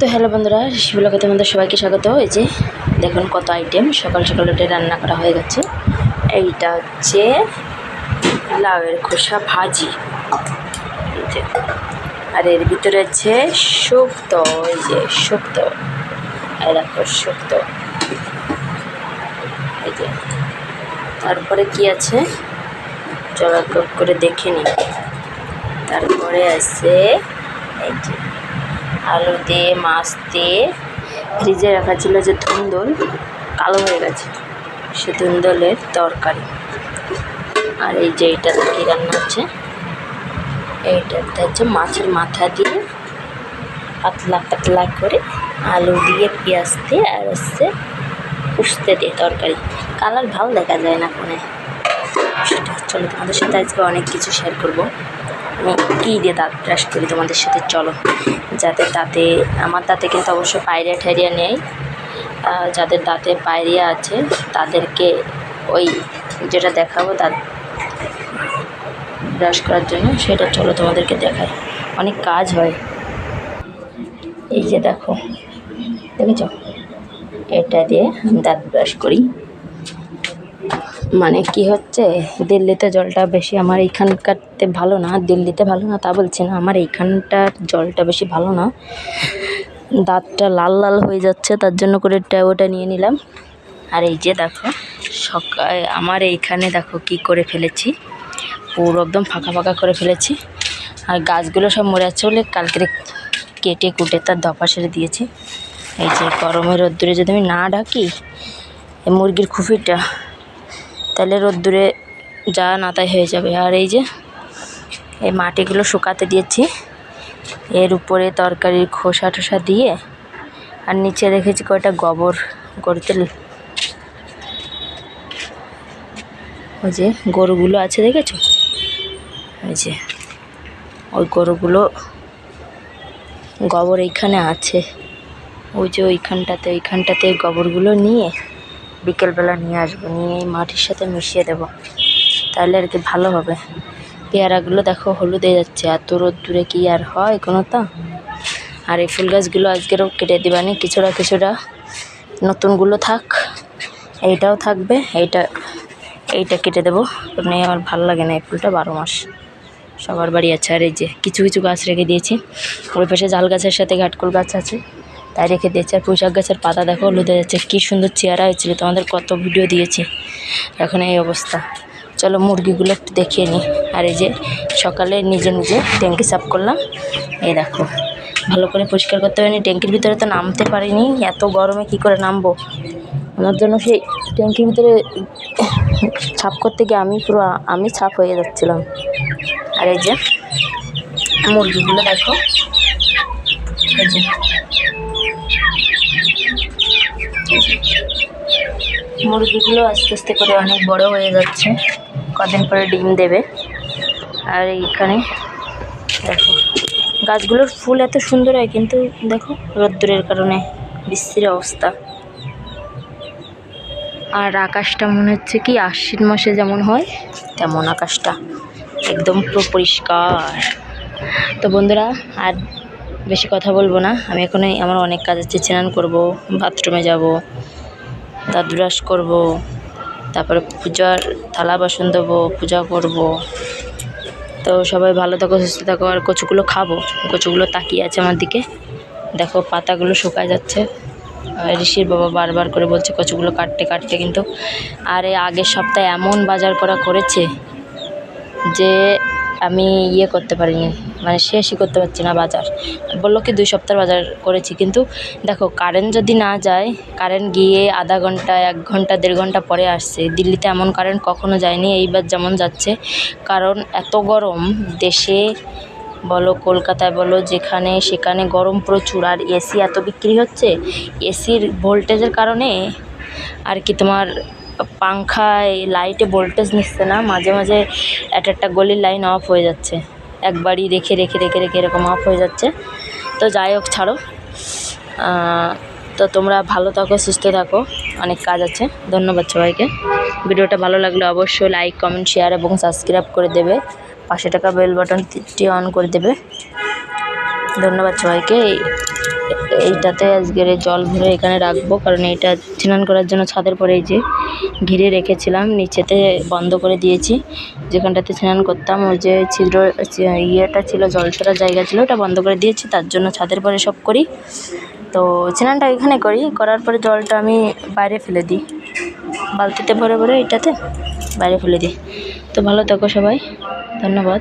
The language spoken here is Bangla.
তো হ্যালো বন্ধুরা শিবলকে তোমাদের সবাইকে স্বাগত। এই যে দেখুন কত আইটেম সকাল সকাল উঠে রান্না করা হয়ে গেছে। এইটা হচ্ছে লাউয়ের খোসা ভাজি। আর এর ভিতরে আছে শুক্তো, এই যে শুক্তো। দেখো, শুক্তো। এই যে। তারপরে কি আছে? চলো এক এক করে দেখে নিই। তারপরে আছে এই যে আলু দিয়ে, মাছ দিয়ে ফ্রিজে রাখা ছিল যে ধুন্দল, কালো হয়ে গেছে। সে ধুন্দলের তরকারি। আর এই যে এইটাতে কী রান্না হচ্ছে? এইটাতে হচ্ছে মাছের মাথা দিয়ে পাতলা পাতলা করে আলু দিয়ে, পেঁয়াজ দিয়ে আর হচ্ছে উস্তে দিয়ে তরকারি। কালার ভালো দেখা যায় না ফোনে সেটা চলো তোমাদের সাথে আজকে অনেক কিছু শেয়ার করব। আমি কী দিয়ে দাঁত ব্রাশ করি তোমাদের সাথে, চলো। যাতে দাঁতে, আমার দাঁতে কিন্তু অবশ্য পায়রিয়া ঠাইরিয়া নেই। যাদের দাঁতে পায়রিয়া আছে, তাদেরকে ওই যেটা দেখাবো দাঁত ব্রাশ করার জন্য, সেটা চলো তোমাদেরকে দেখাই। অনেক কাজ হয়। এই যে দেখো, দেখেছ? এটা দিয়ে দাঁত ব্রাশ করি। মানে কি হচ্ছে? দিল্লিতে জলটা বেশি আমার এইখানকারতে ভালো না, দিল্লিতে ভালো না তা বলছি না, আমার এইখানটার জলটা বেশি ভালো না। দাঁতটা লাল লাল হয়ে যাচ্ছে, তার জন্য করে ট্যাওটা নিয়ে নিলাম। আর এই যে দেখো, সকাল আমার এইখানে দেখো কি করে ফেলেছি। পুরো একদম ফাঁকা ফাঁকা করে ফেলেছি। আর গাছগুলো সব মরে যাচ্ছে বলে কালকে কেটে কুটে তার দফা সেরে দিয়েছি। এই যে গরমের রোদ্দুরে যদি আমি না এই মুরগির খুফিটা তাহলে রোদ্দুরে যা না তাই হয়ে যাবে। আর এই যে, এই মাটিগুলো শুকাতে দিয়েছি। এর উপরে তরকারির খোসা টোসা দিয়ে, আর নিচে রেখেছি কয়টা গোবর গরুতে ওই যে গরুগুলো আছে দেখেছ? ওই যে, ওই গরুগুলো গোবর এইখানে আছে। ওই যে ওইখানটাতে ওইখানটাতে গোবরগুলো নিয়ে বিকেলবেলা নিয়ে আসব, নিয়ে এই মাটির সাথে মিশিয়ে দেবো। তাহলে আর কি ভালো হবে। পেয়ারাগুলো দেখো হলুদ যাচ্ছে, এত রোদ্দুরে কি আর হয় কোনো তো? আর এই ফুল গাছগুলো আজকেরও কেটে দিবানি কিছুটা কিছুটা। নতুনগুলো থাক, এইটাও থাকবে, এইটা এইটা কেটে দেবো। এমনি আমার ভালো লাগে না এই ফুলটা, বারো মাস সবার বাড়ি আছে। আর এই যে কিছু কিছু গাছ রেখে দিয়েছি। ওই পাশে জাল গাছের সাথে ঘাটকুল গাছ আছে। তাই রেখে দিয়েছি। আর পুঁইশাক গাছের পাতা দেখো লুদে যাচ্ছে। কী সুন্দর চেহারা হয়েছিল, তোমাদের কত ভিডিও দিয়েছি। এখন এই অবস্থা। চলো মুরগিগুলো একটু দেখিয়ে নিই। আর এই যে সকালে নিজে নিজে ট্যাঙ্কি সাফ করলাম। এই দেখো, ভালো করে পরিষ্কার করতে পারিনি। ট্যাঙ্কির ভিতরে তো নামতে পারিনি। এত গরমে কি করে নামবো? আমার জন্য সেই ট্যাঙ্কির ভিতরে ছাপ করতে গিয়ে আমি পুরো, আমি ছাপ হয়ে যাচ্ছিলাম। আর এই যে মুরগিগুলো দেখো। যে মুরগিগুলো আস্তে আস্তে করে অনেক বড় হয়ে যাচ্ছে। কদিন পরে ডিম দেবে। আর এইখানে দেখো, গাছগুলোর ফুল এত সুন্দর হয়, কিন্তু দেখো রোদ্দুরের কারণে বিশ্রী অবস্থা। আর আকাশটা মনে হচ্ছে কি, আশ্বিন মাসে যেমন হয়, তেমন আকাশটা একদম পুরো পরিষ্কার। তো বন্ধুরা, আর বেশি কথা বলব না। আমি এখন এই- আমার অনেক কাজ আছে, স্নান করব, বাথরুমে যাব, দাঁত ব্রাশ করব, তারপরে পূজার থালা বাসন দেবো পূজা করব। তো সবাই ভালো থাকো, সুস্থ থাকো, আর কচুগুলো খাব। কচুগুলো তাকিয়ে আছে আমার দিকে। দেখো পাতাগুলো শুকায় যাচ্ছে। ঋষির বাবা বারবার করে বলছে কচুগুলো কাটতে কাটতে কিন্তু। আর এই আগের সপ্তাহে এমন বাজার করা করেছে যে আমি ইয়ে করতে পারিনি মানে শেষই করতে পারছি না বাজার। বলল কি, দুই সপ্তাহ বাজার করেছি, কিন্তু দেখো কারেন্ট যদি না যায় কারেন্ট গিয়ে আধা ঘণ্টা, এক ঘণ্টা, দেড় ঘণ্টা পরে আসছে। দিল্লিতে এমন কারেন্ট কখনো যায়নি, এইবার যেমন যাচ্ছে। কারণ এত গরম, দেশে বলো, কলকাতায় বলো, যেখানে সেখানে গরম প্রচুর, আর এসি এত বিক্রি হচ্ছে। এসির ভোল্টেজের কারণে আর কি তোমার পাংখায় লাইটে ভোল্টেজ নিচ্ছে না, মাঝে মাঝে একটা একটা গলির লাইন অফ হয়ে যাচ্ছে। একবারই রেখে রেখে রেখে রেখে এরকম অফ হয়ে যাচ্ছে। তো যাই হোক, ছাড়ো। তো তোমরা ভালো থাকো, সুস্থ থাকো। অনেক কাজ আছে। ধন্যবাদ সবাইকে। ভিডিওটা ভালো লাগলে অবশ্যই লাইক কমেন্ট শেয়ার এবং সাবস্ক্রাইব করে দেবে। পাশে টাকা বেল বাটনটি অন করে দেবে। ধন্যবাদ সবাইকে। এইটাতে আজকের জল ভরে এখানে রাখব, কারণ এইটা স্নান করার জন্য ছাদের পরে যে ঘিরে রেখেছিলাম, নিচেতে বন্ধ করে দিয়েছি। যেখানটাতে স্নান করতাম, ওই যে ছিদ্র, ইয়েটা ছিল, জল ছড়ার জায়গা ছিল, ওটা বন্ধ করে দিয়েছি, তার জন্য ছাদের পরে সব করি। তো স্নানটা এখানে করি, করার পরে জলটা আমি বাইরে ফেলে দিই। বালতিতে ভরে ভরে এটাতে বাইরে ফেলে দিই। তো ভালো থাকো সবাই, ধন্যবাদ।